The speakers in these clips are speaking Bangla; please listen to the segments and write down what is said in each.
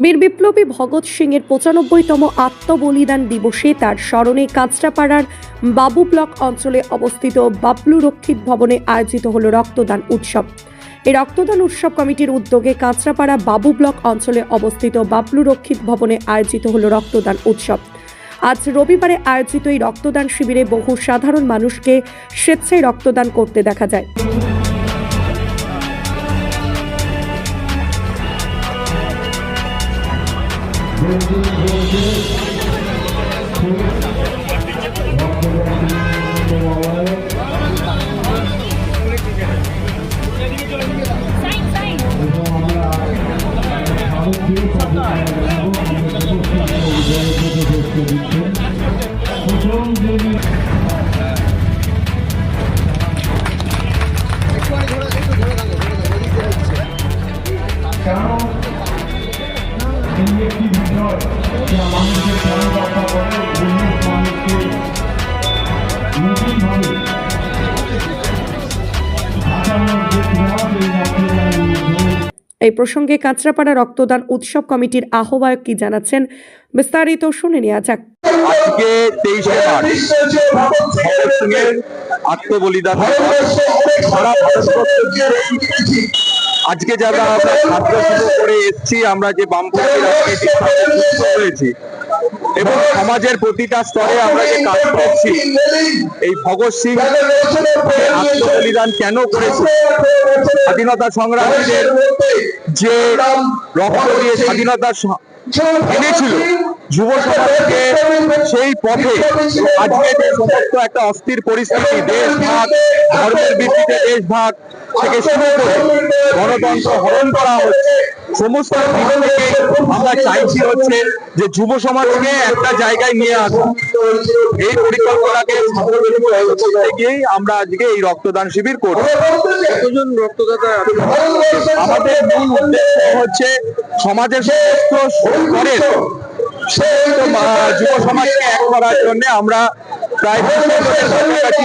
বীর বিপ্লবী ভগৎ সিং এর পঁচানব্বইতম আত্মবলিদান দিবসে তার স্মরণে কাঁচরাপাড়ার বাবু ব্লক অঞ্চলে অবস্থিত বাবলু রক্ষিত ভবনে আয়োজিত হল রক্তদান উৎসব। এই রক্তদান উৎসব কমিটির উদ্যোগে কাঁচরাপাড়া বাবু ব্লক অঞ্চলে অবস্থিত বাবলু রক্ষিত ভবনে আয়োজিত হল রক্তদান উৎসব। আজ রবিবারে আয়োজিত এই রক্তদান শিবিরে বহু সাধারণ মানুষকে স্বেচ্ছায় রক্তদান করতে দেখা যায়। কেন এই প্রসঙ্গে কাঁচরাপাড়া রক্তদান উৎসব কমিটির আহ্বায়ক কি জানাচ্ছেন বিস্তারিত শুনে নেওয়া যাক। আজকে যারা আমরা শুরু করে এসেছি, আমরা যে বামপন্থী এবং সমাজের প্রতিটা স্তরে আমরা যে কাজ করছি, এই ভগৎ সিং আত্মবলিদান কেন করেছে, স্বাধীনতা সংগ্রামীদের যে স্বাধীনতা সেই পথে সমস্ত একটা অস্থির পরিস্থিতি, দেশ ভাগ, ধর্মের ভিত্তিতে দেশ ভাগ থেকে শুরু করে গণতন্ত্র হরণ করা হচ্ছে সমস্ত দিক থেকে আমরা চাইছি হচ্ছে যে যুব সমাজকে একটা জায়গায় নিয়ে আসা এই পরিকল্পনাকে গিয়েই আমরা আজকে এই রক্তদান শিবির করছি কতজন রক্তদাতা আমাদের মূল উদ্দেশ্য হচ্ছে সমাজের সমস্ত স্তরের যুব সমাজকে এক করার জন্য আমরা প্রায় কাছাকাছি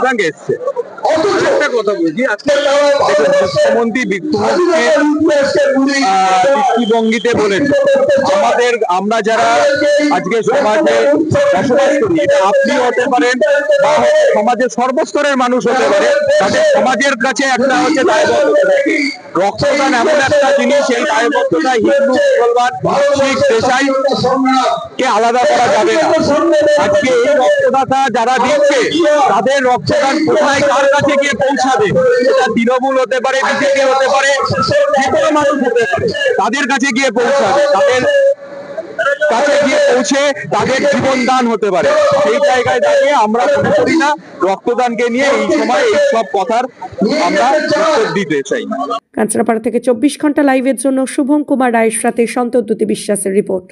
ব্লাড এসছে একটা কথা বলছি আজকে মুখ্যমন্ত্রী দৃষ্টিভঙ্গিতে বলেছে। আমাদের আমরা যারা আজকে সমাজে বসবাস করি এটা আপনি হতে পারেন বা সমাজের সর্বস্তরের মানুষ হতে পারে তাদের সমাজের কাছে একটা হচ্ছে দায়বদ্ধতা। রক্তদান এমন একটা জিনিস এই দায়বদ্ধতা হিন্দু মুসলমান শিখ দেশাই কে আলাদা করা যাবে না। আজকে এই রক্তদাতা যারা দিচ্ছে তাদের রক্তদান কোথায় কার কাছে গিয়ে পৌঁছাবে? সেটা তৃণমূল হতে পারে বিজেপি হতে পারে যে কোনো মানুষ হতে পারে। তাদের কাছে গিয়ে পৌঁছাবে তাদের কাছে গিয়ে পৌঁছে তাদের জীবন দান হতে পারে। সেই জায়গায় দাঁড়িয়ে আমরা মনে করি না রক্তদানকে নিয়ে এই সময় এই সব কথার আমরা উত্তর দিতে চাই কাঁচরাপাড়া থেকে চব্বিশ ঘণ্টা লাইভের জন্য শুভম কুমার রায়ের সাথে সন্তদ্যুতি বিশ্বাসের রিপোর্ট